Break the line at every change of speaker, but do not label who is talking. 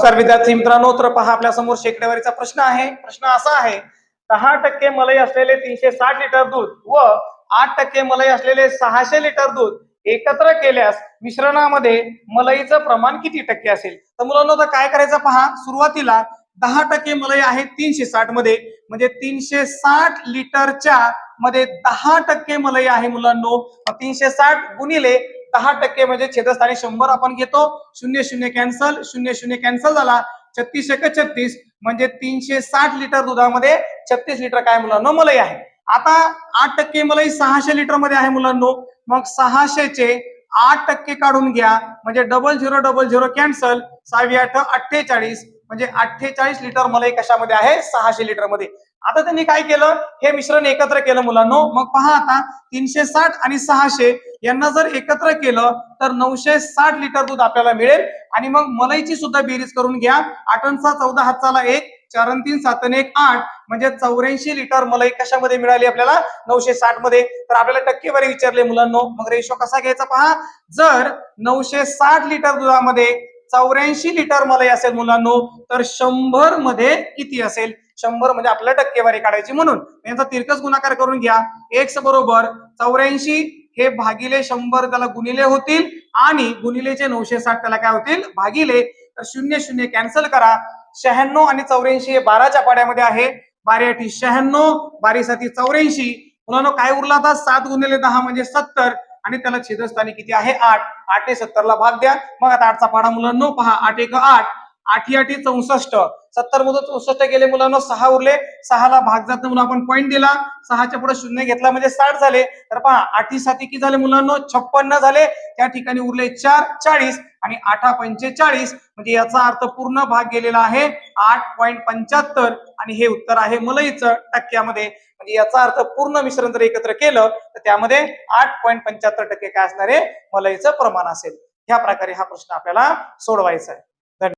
नमस्कार विद्यार्थी मित्रांनो तर पहा आपल्यासमोर प्रश्न आहे. प्रश्न असा आहे दहा टक्के मलई असलेले तीनशे साठ लिटर दूध व आठ टक्के मलई असलेले सहाशे लिटर दूध एकत्र केल्यास मिश्रणामध्ये मलईचं प्रमाण किती टक्के असेल? तर मुलांना तर काय करायचं पहा सुरुवातीला दहा टक्के मलई आहे तीनशे साठमध्ये. म्हणजे तीनशे साठ लिटरच्या मध्ये दहा टक्के मलई आहे मुलांनो. तीनशे साठ गुणिले दहा टक्के म्हणजे छेदस्थानी शंभर आपण घेतो. शून्य शून्य कॅन्सल शून्य शून्य कॅन्सल झाला. छत्तीस एक छत्तीस म्हणजे तीनशे साठ लिटर दुधामध्ये छत्तीस लिटर काय मुलांनो? मलाई आहे. आता आठ टक्के मलाई सहाशे लिटरमध्ये आहे मुलांनो. मग सहाशेचे आठ टक्के काढून घ्या. म्हणजे double zero double zero cancel सहावी आठ अठ्ठेचाळीस. म्हणजे अठ्ठेचाळीस लिटर मलाई कशामध्ये आहे? सहाशे लिटरमध्ये. आता त्यांनी काय केलं? हे मिश्रण एकत्र केलं मुलांनो. मग पहा आता तीनशे साठ आणि सहाशे यांना जर एकत्र केलं तर नऊशे साठ लिटर दूध आपल्याला मिळेल. आणि मग मलाईची सुद्धा बेरीज करून घ्या. आठनचा चौदा हाताला एक चार तीन सातन एक आठ म्हणजे चौऱ्याऐंशी लिटर मलाई कशामध्ये मिळाली आपल्याला? नऊशे साठमध्ये. तर आपल्याला टक्केवारी विचारले मुलांनो. मग रेशो कसा घ्यायचा पहा? जर नऊशे साठ लिटर दुधामध्ये चौऱ्याऐंशी लिटर मलाई असेल मुलांनो तर शंभरमध्ये किती असेल? शंभर म्हणजे आपल्याला टक्केवारी काढायची. म्हणून यांचा तिरकस गुणाकार करून घ्या. एक्स बरोबर चौऱ्याऐंशी हे भागिले शंभर त्याला गुणिले होतील आणि गुणिलेचे नऊशे साठ त्याला काय होतील? भागिले. तर शून्य शून्य कॅन्सल करा. शहाण्णव आणि चौऱ्याऐंशी हे बाराच्या पाड्यामध्ये आहे. बारी आठी शहाण्णव बारी साती चौऱ्याऐंशी. मुलांनो काय उरला होता? सात गुणिले दहा म्हणजे सत्तर. आणि त्याला छेदस्थानी किती आहे? आठ. आठ ने सत्तरला भाग द्या. मग आता आठचा पाडा मुलांनो पहा. आठ एक आठ. आठी आठी चौसष्ट सत्तर मधून चौसष्ट गेले मुलांना सहा उरले सहाला भाग जात म्हणून आपण पॉईंट दिला. सहाच्या पुढे शून्य घेतला म्हणजे साठ झाले. तर पहा आठी साती किती झाले मुलांना? छप्पन्न झाले. त्या ठिकाणी उरले चार चाळीस आणि आठा पंचेचाळीस म्हणजे याचा अर्थ पूर्ण भाग गेलेला आहे आठ पॉईंट पंच्याहत्तर. आणि हे उत्तर आहे मलईचं टक्क्यामध्ये. म्हणजे याचा अर्थ पूर्ण मिश्रण जर एकत्र केलं तर त्यामध्ये आठ पॉईंट पंच्याहत्तर टक्के काय असणार आहे? मलईचं प्रमाण असेल. ह्या प्रकारे हा प्रश्न आपल्याला सोडवायचा आहे.